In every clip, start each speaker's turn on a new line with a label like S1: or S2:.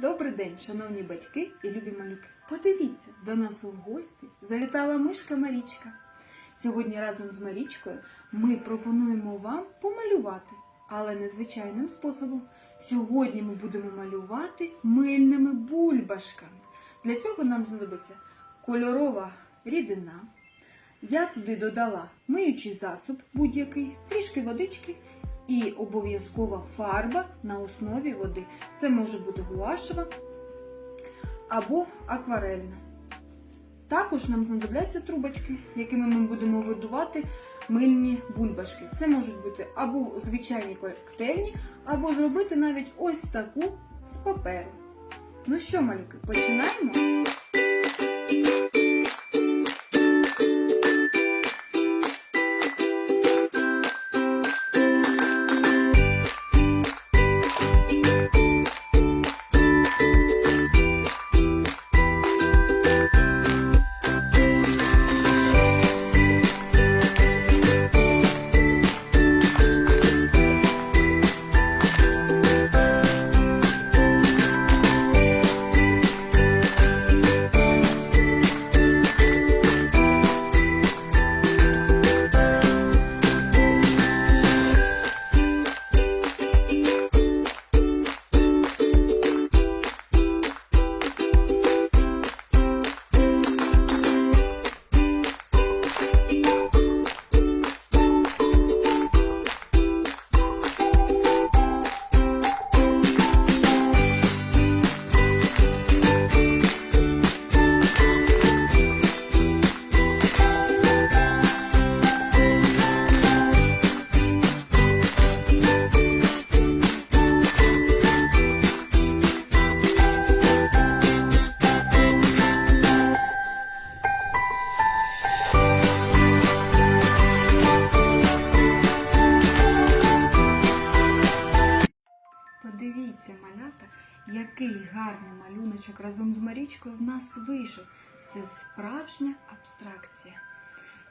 S1: Добрий день, шановні батьки і любі малюки. Подивіться, до нас у гості завітала мишка Марічка. Сьогодні разом з Марічкою ми пропонуємо вам помалювати, але незвичайним способом. Сьогодні ми будемо малювати мильними бульбашками. Для цього нам знадобиться кольорова рідина. Я туди додала миючий засоб будь-який, трішки водички і обов'язкова фарба на основі води. Це може бути гуашева або акварельна. Також нам знадобляться трубочки, якими ми будемо видувати мильні бульбашки. Це можуть бути або звичайні коктейльні, або зробити навіть ось таку з паперу. Ну що, малюки, починаємо? Подивіться, малята, який гарний малюночок разом з Марічкою в нас вийшов. Це справжня абстракція.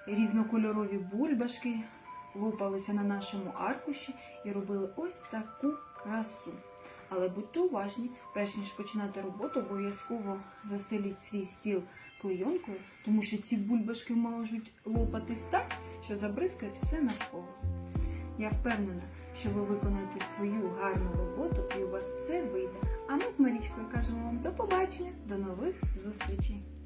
S1: Різнокольорові бульбашки лопалися на нашому аркуші і робили ось таку красу. Але будьте уважні, перш ніж починати роботу, обов'язково застеліть свій стіл клейонкою, тому що ці бульбашки можуть лопатись так, що забризкають все навколо. Я впевнена, що ви виконаєте свою гарну роботу і Марічкою кажемо вам до побачення, до нових зустрічей!